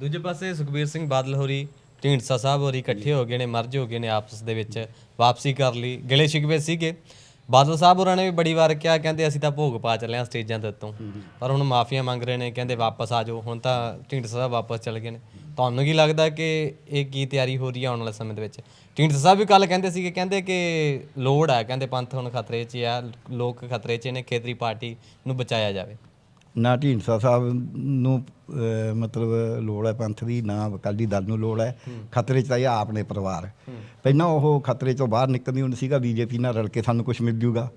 ਦੂਜੇ ਪਾਸੇ ਸੁਖਬੀਰ ਸਿੰਘ ਬਾਦਲ ਹੋਰੀ, ਢੀਂਡਸਾ ਸਾਹਿਬ ਹੋਰੀ ਇਕੱਠੇ ਹੋ ਗਏ ਨੇ, ਮਰਜ ਹੋ ਗਏ ਨੇ ਆਪਸ ਦੇ ਵਿੱਚ, ਵਾਪਸੀ ਕਰ ਲਈ, ਗਿਲੇ ਸ਼ਿਕਵੇ ਸੀਗੇ। ਬਾਦਲ ਸਾਹਿਬ ਹੋਰਾਂ ਨੇ ਵੀ ਬੜੀ ਵਾਰ ਕਿਹਾ, ਕਹਿੰਦੇ ਅਸੀਂ ਤਾਂ ਭੋਗ ਪਾ ਚੱਲੇ ਹਾਂ ਸਟੇਜਾਂ ਦੇ ਉੱਤੋਂ, ਪਰ ਹੁਣ ਮਾਫੀਆਂ ਮੰਗ ਰਹੇ ਨੇ, ਕਹਿੰਦੇ ਵਾਪਸ ਆ ਜਾਓ, ਹੁਣ ਤਾਂ ਢੀਂਡਸਾ ਸਾਹਿਬ ਵਾਪਸ ਚਲੇ ਗਏ ਨੇ। ਤੁਹਾਨੂੰ ਕੀ ਲੱਗਦਾ ਕਿ ਇਹ ਕੀ ਤਿਆਰੀ ਹੋ ਰਹੀ ਹੈ ਆਉਣ ਵਾਲੇ ਸਮੇਂ ਦੇ ਵਿੱਚ? ਢੀਂਡਸਾ ਸਾਹਿਬ ਵੀ ਕੱਲ ਕਹਿੰਦੇ ਸੀਗੇ, ਕਹਿੰਦੇ ਕਿ ਲੋੜ ਹੈ, ਕਹਿੰਦੇ ਪੰਥ ਹੁਣ ਖਤਰੇ 'ਚ ਆ, ਲੋਕ ਖਤਰੇ 'ਚ ਨੇ, ਖੇਤਰੀ ਪਾਰਟੀ ਨੂੰ ਬਚਾਇਆ ਜਾਵੇ। ਨਾ ਢੀਂਡਸਾ ਸਾਹਿਬ ਨੂੰ ਮਤਲਬ ਲੋੜ ਹੈ ਪੰਥ ਦੀ ਨਾ ਅਕਾਲੀ ਦਲ ਨੂੰ ਲੋੜ ਹੈ। ਖਤਰੇ 'ਚ ਤਾਂ ਇਹ ਆਪ ਨੇ ਪਰਿਵਾਰ। ਪਹਿਲਾਂ ਉਹ ਖਤਰੇ ਤੋਂ ਬਾਹਰ ਨਿਕਲਦੀ ਹੁੰਦੀ ਸੀਗਾ ਬੀਜੇਪੀ ਨਾਲ ਰਲ ਕੇ ਸਾਨੂੰ ਕੁਝ ਮਿਲ ਜੂਗਾ।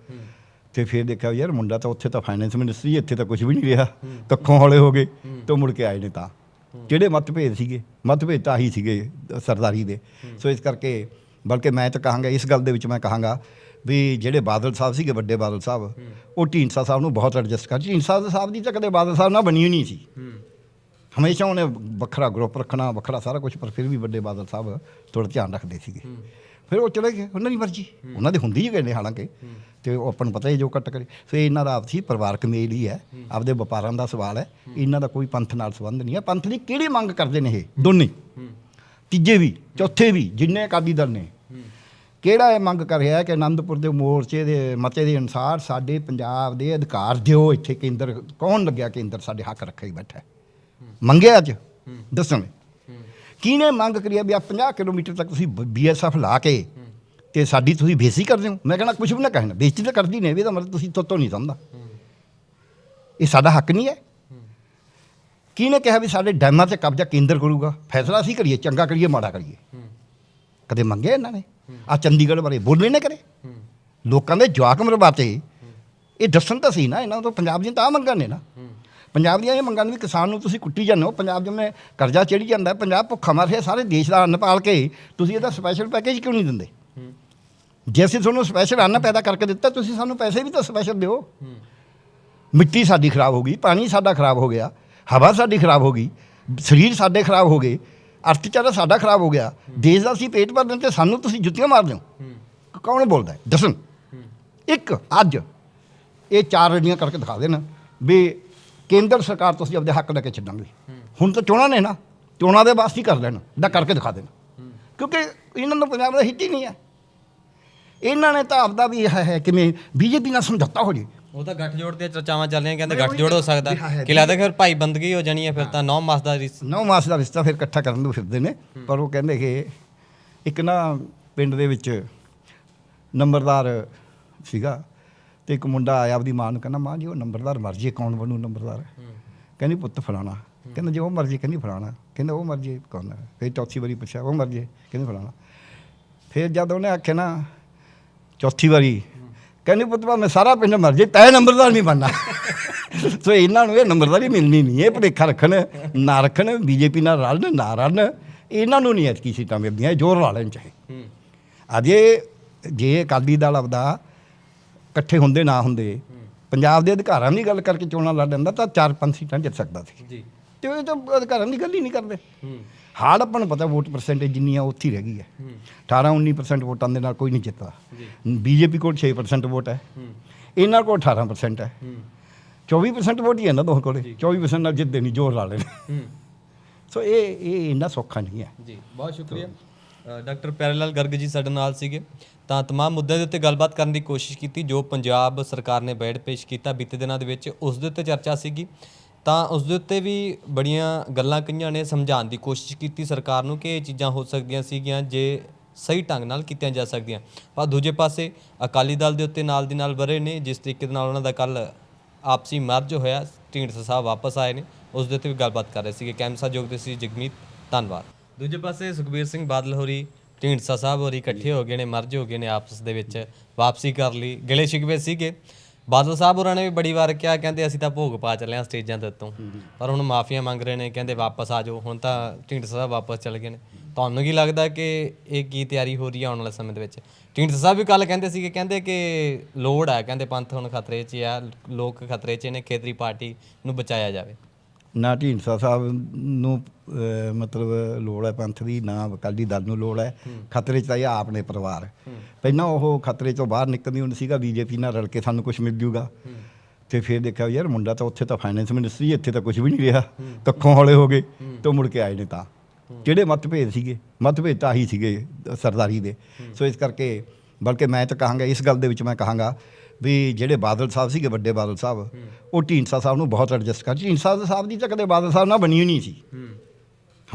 ਤੇ ਫਿਰ ਦੇਖਿਆ ਯਾਰ ਮੁੰਡਾ ਤਾਂ ਉੱਥੇ ਤਾਂ ਫਾਈਨੈਂਸ ਮਿਨਿਸਟਰੀ ਇੱਥੇ ਤਾਂ ਕੁਝ ਵੀ ਨਹੀਂ ਰਿਹਾ। ਕੱਖੋਂ ਹੌਲੇ ਹੋ ਗਏ ਤੋਂ ਮੁੜ ਕੇ ਆਏ ਨੇ ਤਾਂ। ਜਿਹੜੇ ਮਤਭੇਦ ਸੀਗੇ ਮਤਭੇਦ ਤਾਂ ਆਹੀ ਸੀਗੇ ਸਰਦਾਰੀ ਦੇ। ਸੋ ਇਸ ਕਰਕੇ ਬਲਕਿ ਮੈਂ ਤਾਂ ਕਹਾਂਗਾ ਇਸ ਗੱਲ ਦੇ ਵਿੱਚ ਮੈਂ ਕਹਾਂਗਾ ਵੀ ਜਿਹੜੇ ਬਾਦਲ ਸਾਹਿਬ ਸੀਗੇ, ਵੱਡੇ ਬਾਦਲ ਸਾਹਿਬ, ਉਹ ਢੀਂਡਸਾ ਸਾਹਿਬ ਨੂੰ ਬਹੁਤ ਐਡਜਸਟ ਕਰ ਢੀਂਡਸਾ ਸਾਹਿਬ ਦੀ ਤਾਂ ਕਦੇ ਬਾਦਲ ਸਾਹਿਬ ਨਾਲ ਬਣੀ ਨਹੀਂ ਸੀ। ਹਮੇਸ਼ਾ ਉਹਨੇ ਵੱਖਰਾ ਗਰੁੱਪ ਰੱਖਣਾ, ਵੱਖਰਾ ਸਾਰਾ ਕੁਝ ਪਰ ਫਿਰ ਵੀ ਵੱਡੇ ਬਾਦਲ ਸਾਹਿਬ ਥੋੜਾ ਧਿਆਨ ਰੱਖਦੇ ਸੀਗੇ। ਫਿਰ ਉਹ ਚਲੇ ਗਏ, ਉਹਨਾਂ ਦੀ ਮਰਜ਼ੀ। ਉਹਨਾਂ ਦੇ ਹੁੰਦੀ ਹੀ ਗਏ ਨੇ ਹਾਲਾਂਕਿ। ਤੇ ਉਹ ਆਪਾਂ ਨੂੰ ਪਤਾ ਹੀ ਜੋ ਕੱਟ ਕਰੇ। ਸੋ ਇਹਨਾਂ ਦਾ ਆਪਸੀ ਪਰਿਵਾਰਕ ਮੇਲ ਹੀ ਹੈ। ਆਪਦੇ ਵਪਾਰਾਂ ਦਾ ਸਵਾਲ ਹੈ। ਇਹਨਾਂ ਦਾ ਕੋਈ ਪੰਥ ਨਾਲ ਸੰਬੰਧ ਨਹੀਂ ਹੈ। ਪੰਥ ਦੀ ਕਿਹੜੀ ਮੰਗ ਕਰਦੇ ਨੇ ਇਹ? ਦੋਨੇ। ਤੀਜੇ ਵੀ, ਚੌਥੇ ਵੀ, ਜਿੰਨੇ ਅਕਾਲੀ ਦਲ ਨੇ। ਕਿਹੜਾ ਇਹ ਮੰਗ ਕਰ ਰਿਹਾ ਕਿ ਆਨੰਦਪੁਰ ਦੇ ਮੋਰਚੇ ਦੇ ਮਤੇ ਦੇ ਅਨੁਸਾਰ ਸਾਡੇ ਪੰਜਾਬ ਦੇ ਅਧਿਕਾਰ ਦਿਓ, ਇੱਥੇ ਕੇਂਦਰ, ਕੌਣ ਲੱਗਿਆ ਕੇਂਦਰ ਸਾਡੇ ਹੱਕ ਰੱਖੇ ਹੀ ਬੈਠਾ ਹੈ? ਮੰਗਿਆ ਅੱਜ? ਦੱਸਣ ਕਿਹਨੇ ਮੰਗ ਕਰੀ ਆ ਵੀ ਆ 50 ਕਿਲੋਮੀਟਰ ਤੱਕ ਤੁਸੀਂ ਬੀਐਸਐਫ ਲਾ ਕੇ ਤੇ ਸਾਡੀ ਤੁਸੀਂ ਬੇਇੱਜ਼ਤੀ ਕਰਦੇ ਹੋ ਮੈਂ ਕਹਿੰਦਾ ਕੁਝ ਵੀ ਨਾ ਕਹਿਣਾ, ਬੇਇੱਜ਼ਤੀ ਤਾਂ ਕਰਦੀ ਨਹੀਂ ਵੀ ਤਾਂ ਮਤਲਬ ਤੁਸੀਂ ਤੋਤੋਂ ਨਹੀਂ ਸਮਝਦਾ ਇਹ ਸਾਡਾ ਹੱਕ ਨਹੀਂ ਹੈ। ਕਿਹਨੇ ਕਿਹਾ ਵੀ ਸਾਡੇ ਡੈਮਾਂ ਤੇ ਕਬਜ਼ਾ ਕੇਂਦਰ ਕਰੂਗਾ? ਫੈਸਲਾ ਅਸੀਂ ਕਰੀਏ, ਚੰਗਾ ਕਰੀਏ, ਮਾੜਾ ਕਰੀਏ? ਕਦੇ ਮੰਗੇ ਇਹਨਾਂ ਨੇ? ਆ ਚੰਡੀਗੜ੍ਹ ਬਾਰੇ ਬੋਲੇ ਨਾ ਕਰੇ। ਲੋਕਾਂ ਦੇ ਜਵਾਕ ਮਰਵਾਤੇ ਇਹ ਦੱਸਣ ਤਾਂ ਸੀ ਨਾ, ਇਹਨਾਂ ਤੋਂ ਪੰਜਾਬ ਦੀਆਂ ਤਾਂ ਆਹ ਮੰਗਾਂ ਨੇ ਨਾ। ਪੰਜਾਬ ਦੀਆਂ ਇਹ ਮੰਗਾਂ ਨੇ ਵੀ ਕਿਸਾਨ ਨੂੰ ਤੁਸੀਂ ਕੁੱਟੀ ਜਾਂਦੇ ਹੋ। ਪੰਜਾਬ ਜਿਵੇਂ ਕਰਜ਼ਾ ਚੜੀ ਜਾਂਦਾ, ਪੰਜਾਬ ਭੁੱਖਾ ਮਰ ਰਿਹਾ, ਸਾਰੇ ਦੇਸ਼ ਦਾ ਅੰਨ ਪਾਲ ਕੇ ਤੁਸੀਂ ਇਹਦਾ ਸਪੈਸ਼ਲ ਪੈਕੇਜ ਕਿਉਂ ਨਹੀਂ ਦਿੰਦੇ? ਜੇ ਅਸੀਂ ਤੁਹਾਨੂੰ ਸਪੈਸ਼ਲ ਅੰਨ ਪੈਦਾ ਕਰਕੇ ਦਿੱਤਾ, ਤੁਸੀਂ ਸਾਨੂੰ ਪੈਸੇ ਵੀ ਤਾਂ ਸਪੈਸ਼ਲ ਦਿਓ। ਮਿੱਟੀ ਸਾਡੀ ਖਰਾਬ ਹੋ ਗਈ, ਪਾਣੀ ਸਾਡਾ ਖਰਾਬ ਹੋ ਗਿਆ, ਹਵਾ ਸਾਡੀ ਖਰਾਬ ਹੋ ਗਈ, ਸਰੀਰ ਸਾਡੇ ਖਰਾਬ ਹੋ ਗਏ। ਅਰਥਚਾਰਾ ਸਾਡਾ ਖਰਾਬ ਹੋ ਗਿਆ। ਦੇਸ਼ ਦਾ ਅਸੀਂ ਪੇਟ ਭਰਦੇ ਤੇ ਸਾਨੂੰ ਤੁਸੀਂ ਜੁੱਤੀਆਂ ਮਾਰਦੇ ਹੋ ਕੌਣ ਬੋਲਦਾ ਦੱਸਣ ਇੱਕ, ਅੱਜ। ਇਹ ਚਾਰ ਰੜੀਆਂ ਕਰਕੇ ਦਿਖਾ ਦੇਣ ਵੀ ਕੇਂਦਰ ਸਰਕਾਰ ਤੁਸੀਂ ਆਪਦੇ ਹੱਕ ਲੈ ਕੇ ਛੱਡਾਂਗੇ। ਹੁਣ ਤਾਂ ਚੋਣਾਂ ਨੇ ਨਾ। ਚੋਣਾਂ ਦੇ ਵਾਸਤੇ ਹੀ ਕਰ ਲੈਣ। ਦਾ ਕਰਕੇ ਦਿਖਾ ਦੇਣ। ਕਿਉਂਕਿ ਇਹਨਾਂ ਨੂੰ ਪੰਜਾਬ ਦਾ ਹਿੱਤ ਹੀ ਨਹੀਂ ਹੈ। ਇਹਨਾਂ ਨੇ ਤਾਂ ਆਪਦਾ ਵੀ ਹੈ ਹੈ, ਕਿਵੇਂ ਬੀਜੇਪੀ ਨਾਲ ਸਮਝੌਤਾ ਹੋ ਜੇ। ਉਹ ਤਾਂ ਗੱਠਜੋੜ ਦੀਆਂ ਚਰਚਾਵਾਂ ਚੱਲ ਰਹੀਆਂ ਕਹਿੰਦੇ ਗੱਠਜੋੜ ਹੋ ਸਕਦਾ। ਕਿ ਲੱਗਦਾ ਫਿਰ ਭਾਈ ਬੰਦਗੀ ਹੋ ਜਾਣੀ ਹੈ ਫਿਰ ਤਾਂ ਨੌ ਮਾਸ ਦਾ ਰਿਸ- ਨੌ ਮਾਸ ਦਾ ਰਿਸ਼ਤਾ ਫਿਰ ਇਕੱਠਾ ਕਰਨ ਨੂੰ ਫਿਰਦੇ ਨੇ ਪਰ ਉਹ ਕਹਿੰਦੇ ਕਿ ਇੱਕ ਨਾ ਪਿੰਡ ਦੇ ਵਿੱਚ ਨੰਬਰਦਾਰ ਸੀਗਾ ਤੇ ਇੱਕ ਮੁੰਡਾ ਆਇਆ ਆਪਦੀ ਮਾਂ ਨੂੰ ਕਹਿੰਦਾ ਮਾਂ ਜੀ ਉਹ ਨੰਬਰਦਾਰ ਮਰ ਜੇ ਕੌਣ ਬਣੂ ਨੰਬਰਦਾਰ? ਕਹਿੰਦੀ ਪੁੱਤ ਫਲਾਣਾ। ਕਹਿੰਦਾ ਜੇ ਉਹ ਮਰ ਜੇ ਕਹਿੰਦੀ ਫਲਾਣਾ। ਕਹਿੰਦਾ ਉਹ ਮਰ ਜੇ ਕੌਣ ਹੈ? ਫਿਰ ਚੌਥੀ ਵਾਰੀ ਪੁੱਛਿਆ ਉਹ ਮਰ ਜੇ ਕਹਿੰਦੀ ਫਲਾਣਾ। ਫਿਰ ਜਦ ਉਹਨੇ ਆਖਿਆ ਨਾ ਚੌਥੀ ਵਾਰੀ ਕਹਿੰਦੀ ਪੁੱਤ ਮੈਂ ਸਾਰਾ ਪਿੰਡ ਮਰ ਜੇ, ਤੈ ਨੰਬਰਦਾਰ ਨਹੀਂ ਬਣਨਾ। ਸੋ ਇਹਨਾਂ ਨੂੰ ਇਹ ਨੰਬਰਦਾਰੀ ਮਿਲਣੀ ਨਹੀਂ, ਇਹ ਭੁਲੇਖਾ ਰੱਖਣ, ਨਾ ਰੱਖਣ, ਬੀਜੇਪੀ ਨਾਲ ਰਲਣ, ਨਾ ਰਲਣ, ਇਹਨਾਂ ਨੂੰ ਨਹੀਂ ਐਤਕੀ ਸੀਟਾਂ ਮਿਲਦੀਆਂ ਜ਼ੋਰ ਲਾ ਲੈਣ ਚਾਹੇ। ਅਜੇ ਜੇ ਅਕਾਲੀ ਦਲ ਆਪਦਾ ਇਕੱਠੇ ਹੁੰਦੇ, ਨਾ ਹੁੰਦੇ, ਪੰਜਾਬ ਦੇ ਅਧਿਕਾਰਾਂ ਦੀ ਗੱਲ ਕਰਕੇ ਚੋਣਾਂ ਲੜ ਲੈਂਦਾ, ਤਾਂ ਚਾਰ ਪੰਜ ਸੀਟਾਂ ਜਿੱਤ ਸਕਦਾ ਸੀ। ਜੀ। ਤੇ ਉਹ ਤਾਂ ਅਧਿਕਾਰਾਂ ਦੀ ਗੱਲ ਹੀ ਨਹੀਂ ਕਰਦੇ ਹੂੰ ਹਾਲ ਆਪਾਂ ਨੂੰ ਪਤਾ ਵੋਟ ਪਰਸੈਂਟੇਜ ਜਿੰਨੀ ਆ ਉੱਥੇ ਹੀ ਰਹਿ ਗਈ ਹੈ ਹੂੰ 18 19% ਵੋਟਾਂ ਦੇ ਨਾਲ ਕੋਈ ਨਹੀਂ ਜਿੱਤਦਾ ਜੀ ਬੀਜੇਪੀ ਕੋਲ 6% ਵੋਟ ਹੈ ਹੂੰ ਇਹਨਾਂ ਕੋਲ 18% ਹੈ ਹੂੰ 24% ਵੋਟ ਹੀ ਹੈ ਨਾ ਦੋਹਾਂ ਕੋਲੇ 24% ਨਾਲ ਜਿੱਤਦੇ ਨਹੀਂ ਜ਼ੋਰ ਲਾ ਲੈਣੇ ਹੂੰ ਸੋ ਇਹ ਇਹ ਇੰਨਾ ਸੌਖਾ ਨਹੀਂ ਹੈ ਜੀ ਬਹੁਤ ਸ਼ੁਕਰੀਆ ਅ, ਡਾਕਟਰ ਪਿਆਰੇਲਾਲ ਗਰਗ ਜੀ ਸਾਡੇ ਨਾਲ ਸੀਗੇ ਤਾਂ तमाम ਮੁੱਦਿਆਂ ਦੇ ਉੱਤੇ ਗੱਲਬਾਤ ਕਰਨ ਦੀ ਕੋਸ਼ਿਸ਼ ਕੀਤੀ ਜੋ ਪੰਜਾਬ ਸਰਕਾਰ ਨੇ ਬੈਠ ਪੇਸ਼ ਕੀਤਾ ਬੀਤੇ ਦਿਨਾਂ ਦੇ ਵਿੱਚ ਉਸ ਦੇ ਉੱਤੇ ਚਰਚਾ ਸੀਗੀ ਤਾਂ ਉਸ ਦੇ ਉੱਤੇ ਵੀ ਬੜੀਆਂ ਗੱਲਾਂ ਕਈਆਂ ਨੇ, ਸਮਝਾਉਣ ਦੀ ਕੋਸ਼ਿਸ਼ ਕੀਤੀ ਸਰਕਾਰ ਨੂੰ ਕਿ ਇਹ ਚੀਜ਼ਾਂ ਹੋ ਸਕਦੀਆਂ ਸੀਗੀਆਂ ਜੇ ਸਹੀ ਢੰਗ ਨਾਲ ਕੀਤੀਆਂ ਜਾ ਸਕਦੀਆਂ। ਪਰ ਦੂਜੇ ਪਾਸੇ ਅਕਾਲੀ ਦਲ ਦੇ ਉੱਤੇ ਨਾਲ ਦੀ ਨਾਲ ਵਰੇ ਨੇ, ਜਿਸ ਤਰੀਕੇ ਦੇ ਨਾਲ ਉਹਨਾਂ ਦਾ ਕੱਲ ਆਪਸੀ ਮਰਜ ਹੋਇਆ, ਢੀਂਡਸਾ ਸਾਹਿਬ ਵਾਪਸ ਆਏ ਨੇ। ਉਸ ਦੇ ਉੱਤੇ ਵੀ ਗੱਲਬਾਤ ਕਰ ਰਹੇ ਸੀਗੇ। ਕੈਮਸਾ ਜੋਗ ਦੇ ਸੀ ਜਗਮੀਤ ਧੰਨਵਾਦ। ਦੂਜੇ ਪਾਸੇ ਸੁਖਬੀਰ ਸਿੰਘ ਬਾਦਲ ਹੋਰੀ, ਢੀਂਡਸਾ ਸਾਹਿਬ ਹੋਰੀ ਇਕੱਠੇ ਹੋ ਗਏ ਨੇ, ਮਰਜ ਹੋ ਗਏ ਨੇ ਆਪਸ ਦੇ ਵਿੱਚ, ਵਾਪਸੀ ਕਰ ਲਈ। ਗਿਲੇ ਸ਼ਿਕਵੇ ਸੀਗੇ। ਬਾਦਲ ਸਾਹਿਬ ਹੋਰਾਂ ਨੇ ਵੀ ਬੜੀ ਵਾਰ ਕਿਹਾ ਕਹਿੰਦੇ ਅਸੀਂ ਤਾਂ ਭੋਗ ਪਾ ਚੱਲੇ ਹਾਂ ਸਟੇਜਾਂ ਦੇ ਉੱਤੋਂ। ਪਰ ਹੁਣ ਮਾਫੀਆਂ ਮੰਗ ਰਹੇ ਨੇ ਕਹਿੰਦੇ ਵਾਪਸ ਆ ਜਾਓ। ਹੁਣ ਤਾਂ ਢੀਂਡਸਾ ਸਾਹਿਬ ਵਾਪਸ ਚਲੇ ਗਏ ਨੇ। ਤੁਹਾਨੂੰ ਕੀ ਲੱਗਦਾ ਕਿ ਇਹ ਕੀ ਤਿਆਰੀ ਹੋ ਰਹੀ ਹੈ ਆਉਣ ਵਾਲੇ ਸਮੇਂ ਦੇ ਵਿੱਚ? ਢੀਂਡਸਾ ਸਾਹਿਬ ਵੀ ਕੱਲ ਕਹਿੰਦੇ ਸੀਗੇ ਕਹਿੰਦੇ ਕਿ ਲੋੜ ਹੈ ਕਹਿੰਦੇ ਪੰਥ ਹੁਣ ਖਤਰੇ 'ਚ ਆ ਲੋਕ ਖਤਰੇ 'ਚ ਨੇ ਖੇਤਰੀ ਪਾਰਟੀ ਨੂੰ ਬਚਾਇਆ ਜਾਵੇ। ਨਾ ਢੀਂਡਸਾ ਸਾਹਿਬ ਨੂੰ ਅਹ, ਮਤਲਬ ਲੋੜ ਹੈ ਪੰਥ ਦੀ ਨਾ ਅਕਾਲੀ ਦਲ ਨੂੰ ਲੋੜ ਹੈ। ਖਤਰੇ 'ਚ ਤਾਂ ਇਹ ਆਪ ਨੇ ਪਰਿਵਾਰ। ਪਹਿਲਾਂ ਉਹ ਖਤਰੇ ਤੋਂ ਬਾਹਰ ਨਿਕਲਦੀ ਹੁੰਦੀ ਸੀਗਾ ਬੀਜੇਪੀ ਨਾਲ ਰਲ ਕੇ ਸਾਨੂੰ ਕੁਝ ਮਿਲ ਜੂਗਾ। ਤੇ ਫਿਰ ਦੇਖਿਆ ਯਾਰ ਮੁੰਡਾ ਤਾਂ ਉੱਥੇ ਤਾਂ ਫਾਈਨੈਂਸ ਮਿਨਿਸਟਰੀ ਇੱਥੇ ਤਾਂ ਕੁਝ ਵੀ ਨਹੀਂ ਰਿਹਾ। ਕੱਖੋਂ ਹੌਲੇ ਹੋ ਗਏ ਤੇ ਮੁੜ ਕੇ ਆਏ ਨੇ ਤਾਂ। ਕਿਹੜੇ ਮਤਭੇਦ ਸੀਗੇ ਮਤਭੇਦ ਤਾਂ ਆਹੀ ਸੀਗੇ ਸਰਦਾਰੀ ਦੇ। ਸੋ ਇਸ ਕਰਕੇ ਬਲਕਿ ਮੈਂ ਤਾਂ ਕਹਾਂਗਾ ਇਸ ਗੱਲ ਦੇ ਵਿੱਚ ਮੈਂ ਕਹਾਂਗਾ ਵੀ ਜਿਹੜੇ ਬਾਦਲ ਸਾਹਿਬ ਸੀਗੇ ਵੱਡੇ ਬਾਦਲ ਸਾਹਿਬ ਉਹ ਢੀਂਡਸਾ ਸਾਹਿਬ ਨੂੰ ਬਹੁਤ ਐਡਜਸਟ ਕਰ ਢੀਂਡਸਾ ਸਾਹਿਬ ਦੀ ਤਾਂ ਕਦੇ ਬਾਦਲ ਸਾਹਿਬ ਨਾਲ ਬਣੀ ਹੀ ਨਹੀਂ ਸੀ।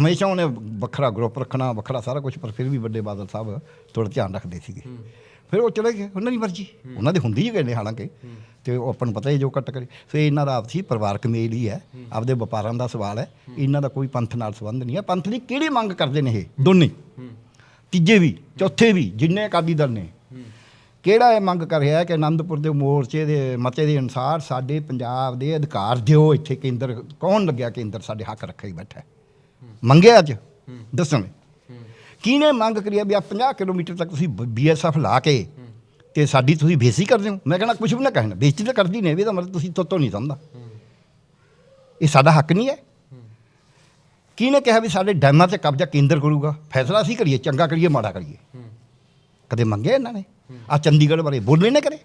ਹਮੇਸ਼ਾ ਉਹਨੇ ਵੱਖਰਾ ਗਰੁੱਪ ਰੱਖਣਾ ਵੱਖਰਾ ਸਾਰਾ ਕੁਝ ਪਰ ਫਿਰ ਵੀ ਵੱਡੇ ਬਾਦਲ ਸਾਹਿਬ ਥੋੜਾ ਧਿਆਨ ਰੱਖਦੇ ਸੀਗੇ। ਫਿਰ ਉਹ ਚਲੇ ਗਏ ਉਹਨਾਂ ਦੀ ਮਰਜ਼ੀ। ਉਹਨਾਂ ਦੇ ਹੁੰਦੀ ਹੀ ਗਏ ਨੇ ਹਾਲਾਂਕਿ। ਤੇ ਉਹ ਆਪਾਂ ਨੂੰ ਪਤਾ ਹੀ ਜੋ ਕੱਟ ਕਰੇ। ਸੋ ਇਹ ਇਹਨਾਂ ਦਾ ਆਪਸੀ ਪਰਿਵਾਰਕ ਮੇਲ ਹੀ ਹੈ। ਆਪਦੇ ਵਪਾਰਾਂ ਦਾ ਸਵਾਲ ਹੈ। ਇਹਨਾਂ ਦਾ ਕੋਈ ਪੰਥ ਨਾਲ ਸੰਬੰਧ ਨਹੀਂ ਹੈ। ਪੰਥ ਦੀ ਕਿਹੜੀ ਮੰਗ ਕਰਦੇ ਨੇ ਇਹ? ਦੋਨੇ। ਤੀਜੇ ਵੀ ਚੌਥੇ ਵੀ ਜਿੰਨੇ ਅਕਾਲੀ ਦਲ ਨੇ। ਕਿਹੜਾ ਇਹ ਮੰਗ ਕਰ ਰਿਹਾ ਹੈ ਕਿ ਆਨੰਦਪੁਰ ਦੇ ਮੋਰਚੇ ਦੇ ਮਤੇ ਦੇ ਅਨੁਸਾਰ ਸਾਡੇ ਪੰਜਾਬ ਦੇ ਅਧਿਕਾਰ ਦਿਓ, ਇੱਥੇ ਕੇਂਦਰ, ਕੌਣ ਲੱਗਿਆ ਕੇਂਦਰ ਸਾਡੇ ਹੱਕ ਰੱਖੇ ਹੀ ਬੈਠਾ ਹੈ? ਮੰਗਿਆ ਅੱਜ? ਦੱਸਣ। ਕਿਹਨੇ ਮੰਗ ਕਰੀ ਹੈ ਵੀ ਆ 50 ਕਿਲੋਮੀਟਰ ਤੱਕ ਤੁਸੀਂ ਬੀਐਸਐਫ ਲਾ ਕੇ ਤੇ ਸਾਡੀ ਤੁਸੀਂ ਬੇਇੱਜ਼ਤੀ ਕਰਦੇ ਹੋ ਮੈਂ ਕਹਿੰਦਾ ਕੁਝ ਵੀ ਨਾ ਕਹਿਣਾ, ਬੇਇੱਜ਼ਤੀ ਤਾਂ ਕਰਦੀ ਨੇ ਵੀ ਤਾਂ ਮਤਲਬ ਤੁਸੀਂ ਤੋਤੋਂ ਨਹੀਂ ਸਮਝਦਾ ਇਹ ਸਾਡਾ ਹੱਕ ਨਹੀਂ ਹੈ। ਕਿਹਨੇ ਕਿਹਾ ਵੀ ਸਾਡੇ ਡੈਮਾਂ ਤੇ ਕਬਜ਼ਾ ਕੇਂਦਰ ਕਰੂਗਾ? ਫੈਸਲਾ ਅਸੀਂ ਕਰੀਏ, ਚੰਗਾ ਕਰੀਏ, ਮਾੜਾ ਕਰੀਏ? ਕਦੇ ਮੰਗੇ ਇਹਨਾਂ ਨੇ? ਆ ਚੰਡੀਗੜ੍ਹ ਬਾਰੇ ਬੋਲੇ ਨਾ ਕਰੇ।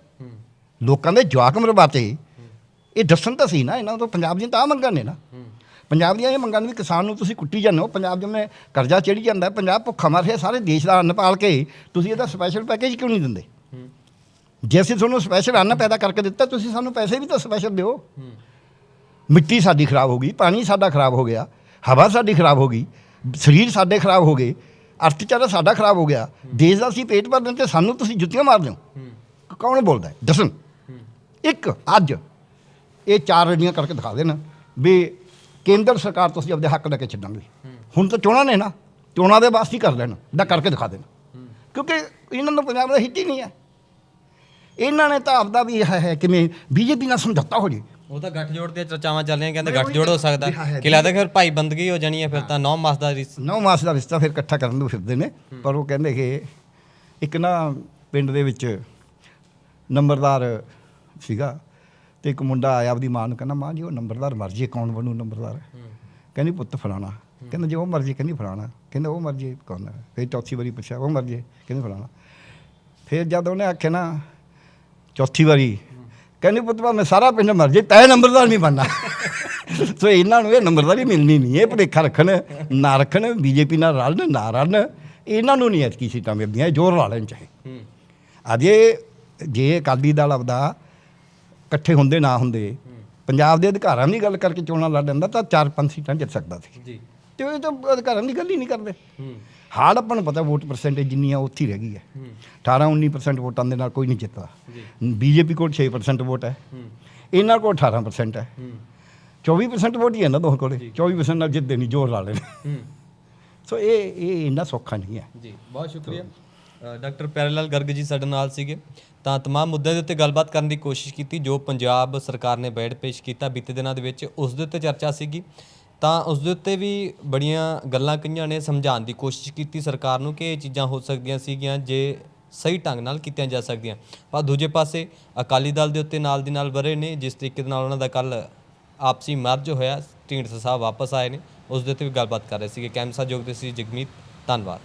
ਲੋਕਾਂ ਦੇ ਜਵਾਕ ਮਰਵਾਤੇ। ਇਹ ਦੱਸਣ ਤਾਂ ਸੀ ਨਾ, ਇਹਨਾਂ ਤੋਂ ਪੰਜਾਬ ਦੀਆਂ ਤਾਂ ਮੰਗਾਂ ਨੇ ਨਾ। ਪੰਜਾਬ ਦੀਆਂ ਇਹ ਮੰਗਾਂ ਨੇ ਵੀ ਕਿਸਾਨ ਨੂੰ ਤੁਸੀਂ ਕੁੱਟੀ ਜਾਂਦੇ ਹੋ। ਪੰਜਾਬ ਜਿਵੇਂ ਕਰਜ਼ਾ ਚੜੀ ਜਾਂਦਾ, ਪੰਜਾਬ ਭੁੱਖਾ ਮਰ ਰਿਹਾ, ਸਾਰੇ ਦੇਸ਼ ਦਾ ਅੰਨ ਪਾਲ ਕੇ ਤੁਸੀਂ ਇਹਦਾ ਸਪੈਸ਼ਲ ਪੈਕੇਜ ਕਿਉਂ ਨਹੀਂ ਦਿੰਦੇ? ਜੇ ਅਸੀਂ ਤੁਹਾਨੂੰ ਸਪੈਸ਼ਲ ਅੰਨ ਪੈਦਾ ਕਰਕੇ ਦਿੱਤਾ, ਤੁਸੀਂ ਸਾਨੂੰ ਪੈਸੇ ਵੀ ਤਾਂ ਸਪੈਸ਼ਲ ਦਿਓ। ਮਿੱਟੀ ਸਾਡੀ ਖਰਾਬ ਹੋ ਗਈ, ਪਾਣੀ ਸਾਡਾ ਖਰਾਬ ਹੋ ਗਿਆ, ਹਵਾ ਸਾਡੀ ਖਰਾਬ ਹੋ ਗਈ, ਸਰੀਰ ਸਾਡੇ ਖਰਾਬ ਹੋ ਗਏ। ਅਰਥਚਾਰਾ ਸਾਡਾ ਖਰਾਬ ਹੋ ਗਿਆ। ਦੇਸ਼ ਦਾ ਅਸੀਂ ਪੇਟ ਭਰਦੇ ਤੇ ਸਾਨੂੰ ਤੁਸੀਂ ਜੁੱਤੀਆਂ ਮਾਰਦੇ ਹੋ। ਕੌਣ ਬੋਲਦਾ ਦੱਸਣ। ਇੱਕ, ਅੱਜ। ਇਹ ਚਾਰ ਰੇਡੀਆਂ ਕਰਕੇ ਦਿਖਾ ਦੇਣ ਵੀ ਕੇਂਦਰ ਸਰਕਾਰ ਤੁਸੀਂ ਆਪਦੇ ਹੱਕ ਲੈ ਕੇ ਛੱਡਾਂਗੇ। ਹੁਣ ਤਾਂ ਚੋਣਾਂ ਨੇ ਨਾ, ਚੋਣਾਂ ਦੇ ਵਾਸਤੇ ਕਰ ਲੈਣ। ਦਾ ਕਰਕੇ ਦਿਖਾ ਦੇਣ। ਕਿਉਂਕਿ ਇਹਨਾਂ ਨੂੰ ਪੰਜਾਬ ਦਾ ਹਿੱਤ ਹੀ ਨਹੀਂ ਹੈ। ਇਹਨਾਂ ਨੇ ਤਾਂ ਆਪਦਾ ਵੀ ਹੈ ਹੈ ਕਿਵੇਂ ਬੀਜੇਪੀ ਨਾਲ ਸਮਝੌਤਾ ਹੋ ਜੇ। ਉਹ ਤਾਂ ਗੱਠਜੋੜ ਦੀਆਂ ਚਰਚਾਵਾਂ ਚੱਲ ਰਹੀਆਂ ਕਹਿੰਦੇ ਗੱਠਜੋੜ ਹੋ ਸਕਦਾ। ਕਿ ਲੱਗਦਾ ਫਿਰ ਭਾਈ ਬੰਦਗੀ ਹੋ ਜਾਣੀ ਹੈ ਫਿਰ ਤਾਂ 9 ਮਾਸ ਦਾ ਰਿਸ- ਨੌ ਮਾਸ ਦਾ ਰਿਸ਼ਤਾ ਫਿਰ ਇਕੱਠਾ ਕਰਨ ਨੂੰ ਫਿਰਦੇ ਨੇ ਪਰ ਉਹ ਕਹਿੰਦੇ ਕਿ ਇੱਕ ਨਾ ਪਿੰਡ ਦੇ ਵਿੱਚ ਨੰਬਰਦਾਰ ਸੀਗਾ ਤੇ ਇੱਕ ਮੁੰਡਾ ਆਇਆ ਆਪਦੀ ਮਾਂ ਨੂੰ ਕਹਿੰਦਾ ਮਾਂ ਜੀ ਉਹ ਨੰਬਰਦਾਰ ਮਰ ਜੇ ਕੌਣ ਬਣੂ ਨੰਬਰਦਾਰ? ਕਹਿੰਦੀ ਪੁੱਤ ਫਲਾਣਾ। ਕਹਿੰਦਾ ਜੇ ਉਹ ਮਰ ਜੇ ਕਹਿੰਦੀ ਫਲਾਣਾ। ਕਹਿੰਦਾ ਉਹ ਮਰ ਜੇ ਕੌਣ ਹੈ? ਫਿਰ ਚੌਥੀ ਵਾਰੀ ਪੁੱਛਿਆ ਉਹ ਮਰ ਜੇ? ਕਹਿੰਦੀ ਫਲਾਣਾ। ਫਿਰ ਜਦ ਉਹਨੇ ਆਖਿਆ ਨਾ ਚੌਥੀ ਵਾਰੀ ਕਹਿੰਦੀ ਪੁੱਤ ਮੈਂ ਸਾਰਾ ਪਿੰਡ ਮਰ ਜੇ ਤੈ ਨੰਬਰਦਾਰ ਨਹੀਂ ਬਣਨਾ। ਸੋ ਇਹਨਾਂ ਨੂੰ ਇਹ ਨੰਬਰਦਾਰੀ ਮਿਲਣੀ ਨਹੀਂ ਇਹ ਭੁਲੇਖਾ ਰੱਖਣ ਨਾ ਰੱਖਣ ਬੀਜੇਪੀ ਨਾਲ ਰਲਣ ਨਾ ਰਲਣ ਇਹਨਾਂ ਨੂੰ ਨਹੀਂ ਐਤਕੀ ਸੀਟਾਂ ਮਿਲਦੀਆਂ ਜ਼ੋਰ ਲਾ ਲੈਣ ਚਾਹੇ। ਅਜੇ ਜੇ ਅਕਾਲੀ ਦਲ ਆਪਦਾ ਇਕੱਠੇ ਹੁੰਦੇ ਨਾ ਹੁੰਦੇ ਪੰਜਾਬ ਦੇ ਅਧਿਕਾਰਾਂ ਦੀ ਗੱਲ ਕਰਕੇ ਚੋਣਾਂ ਲੜ ਲੈਂਦਾ ਤਾਂ ਚਾਰ ਪੰਜ ਸੀਟਾਂ ਜਿੱਤ ਸਕਦਾ ਸੀ। ਜੀ। ਤੇ ਉਹ ਤਾਂ ਅਧਿਕਾਰਾਂ ਦੀ ਗੱਲ ਹੀ ਨਹੀਂ ਕਰਦੇ ਹੂੰ ਹਾਲ ਆਪਾਂ ਨੂੰ ਪਤਾ ਵੋਟ ਪਰਸੈਂਟੇਜ ਜਿੰਨੀ ਆ ਉੱਥੇ ਹੀ ਰਹਿ ਗਈ ਹੈ ਹੂੰ 18 19% ਵੋਟਾਂ ਦੇ ਨਾਲ ਕੋਈ ਨਹੀਂ ਜਿੱਤਦਾ ਜੀ ਬੀਜੇਪੀ ਕੋਲ 6% ਵੋਟ ਹੈ ਹੂੰ ਇਹਨਾਂ ਕੋਲ 18% ਹੈ ਹੂੰ 24% ਵੋਟ ਹੀ ਹੈ ਨਾ ਦੋਹਾਂ ਕੋਲੇ 24% ਨਾਲ ਜਿੱਤਦੇ ਨਹੀਂ ਜ਼ੋਰ ਲਾ ਲੈਣੇ ਹੂੰ ਸੋ ਇਹ ਇਹ ਇੰਨਾ ਸੌਖਾ ਨਹੀਂ ਹੈ ਜੀ ਬਹੁਤ ਸ਼ੁਕਰੀਆ ਅ, ਡਾਕਟਰ ਪਿਆਰੇਲਾਲ ਗਰਗ ਜੀ ਸਾਡੇ ਨਾਲ ਸੀਗੇ ਤਾਂ तमाम ਮੁੱਦਿਆਂ ਦੇ ਉੱਤੇ ਗੱਲਬਾਤ ਕਰਨ ਦੀ ਕੋਸ਼ਿਸ਼ ਕੀਤੀ ਜੋ ਪੰਜਾਬ ਸਰਕਾਰ ਨੇ ਬੈਡ ਪੇਸ਼ ਕੀਤਾ ਬੀਤੇ ਦਿਨਾਂ ਦੇ ਵਿੱਚ ਉਸ ਦੇ ਉੱਤੇ ਚਰਚਾ ਸੀਗੀ ਤਾਂ ਉਸ ਦੇ ਉੱਤੇ ਵੀ ਬੜੀਆਂ ਗੱਲਾਂ ਕਈਆਂ ਨੇ, ਸਮਝਾਉਣ ਦੀ ਕੋਸ਼ਿਸ਼ ਕੀਤੀ ਸਰਕਾਰ ਨੂੰ ਕਿ ਇਹ ਚੀਜ਼ਾਂ ਹੋ ਸਕਦੀਆਂ ਸੀਗੀਆਂ ਜੇ ਸਹੀ ਢੰਗ ਨਾਲ ਕੀਤੀਆਂ ਜਾ ਸਕਦੀਆਂ। ਪਰ ਦੂਜੇ ਪਾਸੇ ਅਕਾਲੀ ਦਲ ਦੇ ਉੱਤੇ ਨਾਲ ਦੀ ਨਾਲ ਵਰੇ ਨੇ, ਜਿਸ ਤਰੀਕੇ ਦੇ ਨਾਲ ਉਹਨਾਂ ਦਾ ਕੱਲ ਆਪਸੀ ਮਰਜ ਹੋਇਆ, ਢੀਂਡਸਾ ਸਾਹਿਬ ਵਾਪਸ ਆਏ ਨੇ। ਉਸ ਦੇ ਉੱਤੇ ਵੀ ਗੱਲਬਾਤ ਕਰ ਰਹੇ ਸੀਗੇ। ਕੈਮਸਾ ਜੋਗ ਦੇ ਸੀ ਜਗਮੀਤ, ਧੰਨਵਾਦ।